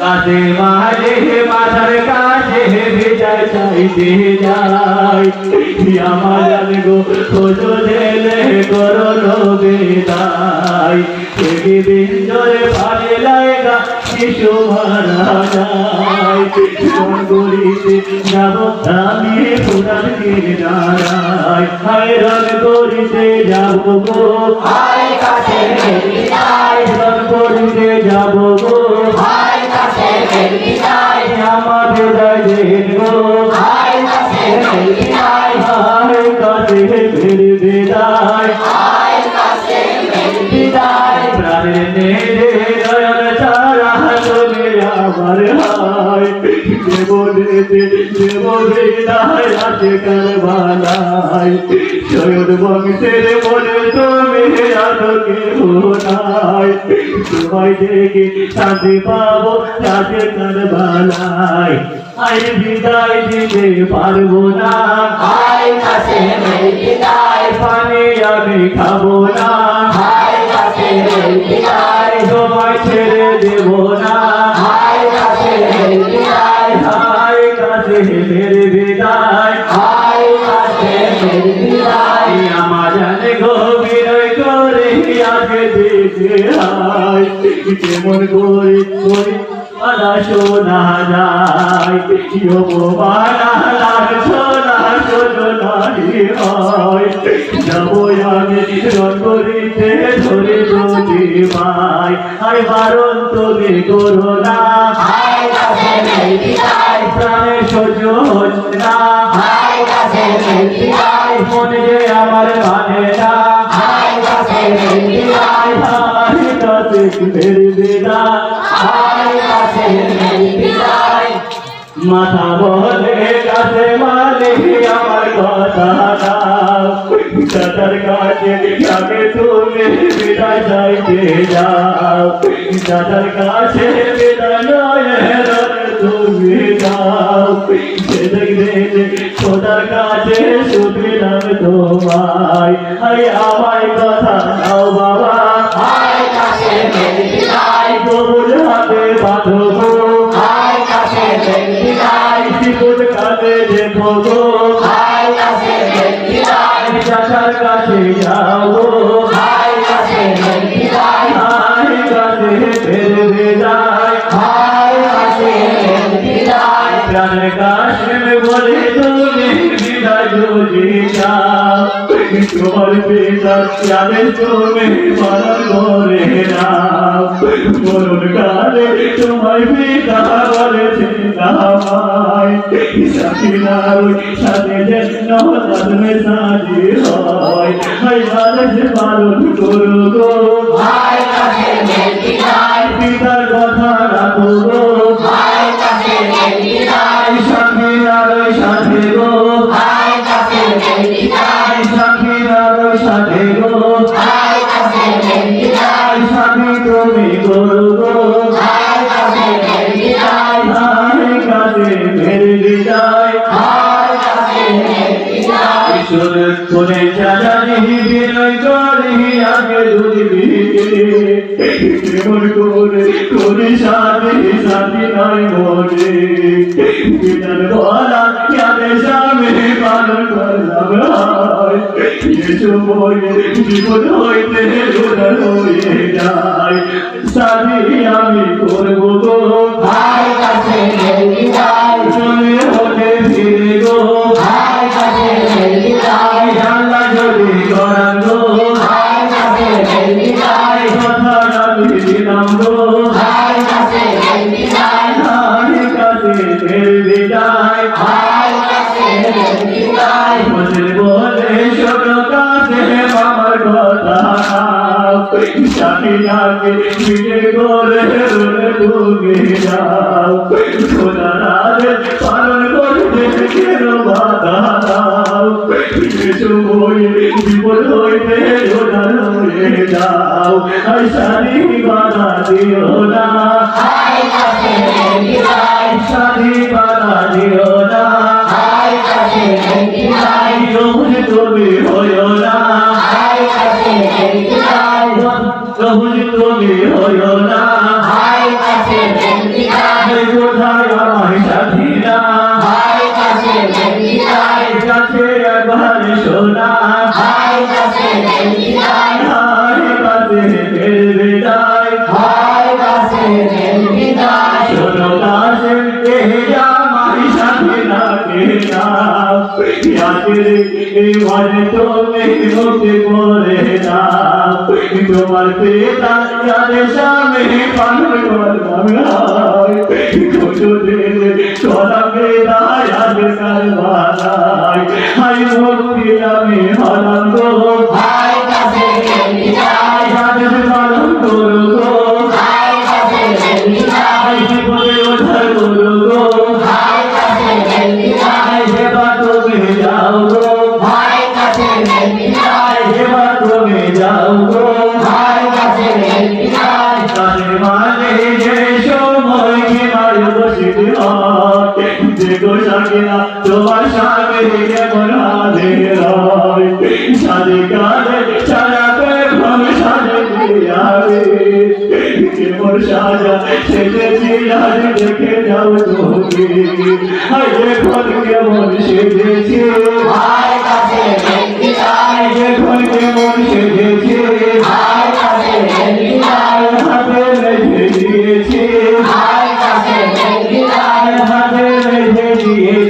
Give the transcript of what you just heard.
কাছে মাঝে মাথার কাছে বিদায় চাইতে যাই আমার গো খোঁজো দেলে করো থেকে বিন্দরে পালে লাগা যায় জীবন করিতে যাব আমি পুরাণ কিনারায় হায়রান করিতে যাব গো। হায় কাছে হায়রান করিতে যাব গো। হায় কাছে বিদায়। আমাদের দায় গো। হায় কাছে বিদায়। হায় বিদায় আছে কারবালায় শয়ন বংশের মনে তুমি আলোকে হোনায় তোমায় দেখে শান্তি পাবো রাতে কারবালায় আই বিদায় দিতে পারব না। হায় কাছে বিদায়। পানি আমি খাব না। কেমন করে করে আদা শোনা যায় শোনা শোনা হয়। যাব আমি রন করিতে ধরে যদি মাই আই বারণ তুমি করো না। প্রাণে সহ্য হচ্ছে না। মনে আমার মাথা বলে কাছে মানে আমার কথা দাদার কাছে যাবে তুমি বিদায় চাইতে যাও। দাদার কাছে বিদায় নয় তোমার জানে তুমি পালন করে নাও। মরণ কালে তোমার পিতা বলেছে আমায় সাকিনার সাথে যেন তাদের সাজি হয়। হাই মানুষ পালন করো গো। কোনে জানি বিনয় করি আগে দুর্বি কেমন করে করে সাথে নয় মনে। বিনার বলা, ইয়াদের সামনে পালন করলাম বিপদ হইতে হয়ে যায়। সাথী আমি করব হায় কাছে হায় কাছে বিদায় বলে বলে ছোট কাছে আমার কথা সাথীরাকে ফিরে করে রোলে ডুবে যাও খোদা রাজে পালন করতে কেন বাধা দাও কিছু বই বিপদ হইতে ওনার হয়ে যাও আর বাধা দিও না সারি বাধা দিও না। হায় কাছে এবার তুমি করে না তোমার পিতা যাদের সামনে পালন করলাম খুশুদের সলাকে দায়াদ কারবালায় হাই মুক্তি আমি হলাম কাছে নেই সেবা তুমি যাও গো। ভাই কাছে নেই বিদায়। মানে যে সময় কি বসিতে হয় যে গোসাকিরা তোমার সামনে কেমন হাজির হয় সাজে কাজে সাজাতে ভাব সাজে দিয়াবে কেমন সাজা সেজেছি আজ দেখে যাও তুমি। হায় এখন কেমন সেজেছে energy